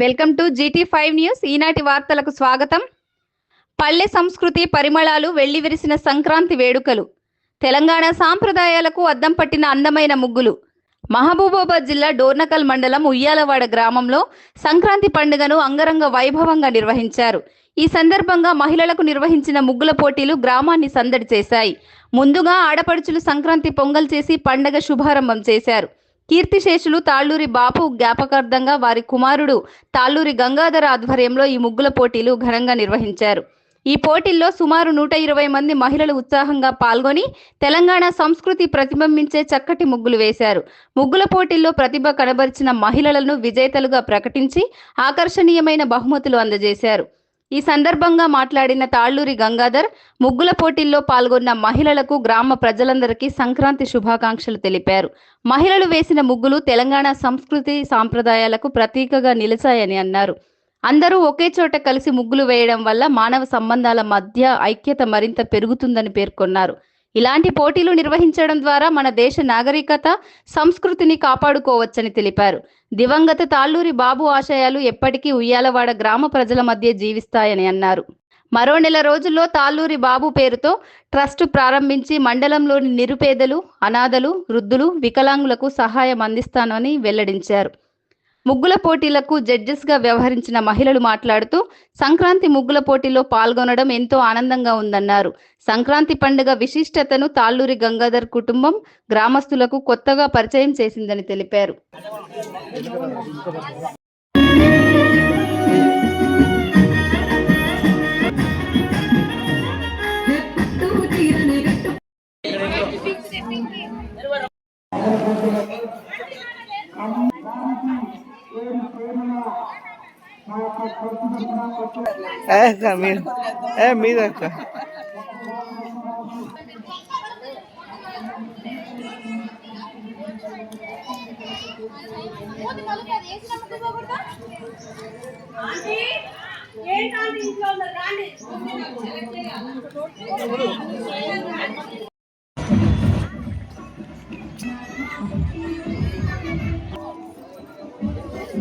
Welcome to GT five news. ఈనాటి వార్తలకు స్వాగతం. పల్లె సంస్కృతి పరిమళాలు వెళ్ళివిరిసిన సంక్రాంతి వేడుకలు. తెలంగాణ సాంప్రదాయాలకు అద్దం పట్టిన అందమైన ముగ్గులు. మహబూబాబాద్ జిల్లా డోర్నకల్ మండలం ఉయ్యాలవాడ గ్రామంలో సంక్రాంతి పండుగను అంగరంగ వైభవంగా నిర్వహించారు. ఈ సందర్భంగా మహిళలకు నిర్వహించిన ముగ్గుల పోటీలు గ్రామాన్ని సందడి చేశాయి. ముందుగా ఆడపడుచులు సంక్రాంతి పొంగల్ చేసి పండగ శుభారంభం చేశారు. కీర్తిశేషులు తాళ్ళూరి బాపు జ్ఞాపకార్థంగా వారి కుమారుడు తాళ్ళూరి గంగాధర ఆధ్వర్యంలో ఈ ముగ్గుల పోటీలు ఘనంగా నిర్వహించారు. ఈ పోటీల్లో సుమారు నూట ఇరవై మంది మహిళలు ఉత్సాహంగా పాల్గొని తెలంగాణ సంస్కృతి ప్రతిబింబించే చక్కటి ముగ్గులు వేశారు. ముగ్గుల పోటీల్లో ప్రతిభ కనబరిచిన మహిళలను విజేతలుగా ప్రకటించి ఆకర్షణీయమైన బహుమతులు అందజేశారు. ఈ సందర్భంగా మాట్లాడిన తాళ్ళూరి గంగాధర్ ముగ్గుల పోటీల్లో పాల్గొన్న మహిళలకు గ్రామ ప్రజలందరికీ సంక్రాంతి శుభాకాంక్షలు తెలిపారు. మహిళలు వేసిన ముగ్గులు తెలంగాణ సంస్కృతి సాంప్రదాయాలకు ప్రతీకగా నిలిచాయని అన్నారు. అందరూ ఒకే చోట కలిసి ముగ్గులు వేయడం వల్ల మానవ సంబంధాల మధ్య ఐక్యత మరింత పెరుగుతుందని పేర్కొన్నారు. ఇలాంటి పోటీలు నిర్వహించడం ద్వారా మన దేశ నాగరికత సంస్కృతిని కాపాడుకోవచ్చని తెలిపారు. దివంగత తాళ్ళూరి బాబు ఆశయాలు ఎప్పటికీ ఉయ్యాలవాడ గ్రామ ప్రజల మధ్య జీవిస్తాయని అన్నారు. మరో నెల రోజుల్లో తాళ్ళూరి బాబు పేరుతో ట్రస్ట్ ప్రారంభించి మండలంలోని నిరుపేదలు అనాథలు వృద్ధులు వికలాంగులకు సహాయం అందిస్తానని వెల్లడించారు. ముగ్గుల పోటీలకు జడ్జెస్గా వ్యవహరించిన మహిళలు మాట్లాడుతూ సంక్రాంతి ముగ్గుల పోటీలో పాల్గొనడం ఎంతో ఆనందంగా ఉందన్నారు. సంక్రాంతి పండుగ విశిష్టతను తాళ్ళూరి గంగాధర్ కుటుంబం గ్రామస్తులకు కొత్తగా పరిచయం చేసిందని తెలిపారు. ఏ అక్క మీరు ఏ మీద అక్క ఏంటంటే ఇంట్లో ఉన్నారు రాండి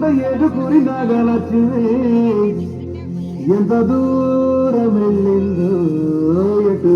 వేసుకుంటా ఏడుకూరి నాగలక్ష్మి ఎంత దూరం వెళ్ళిందో ఎటు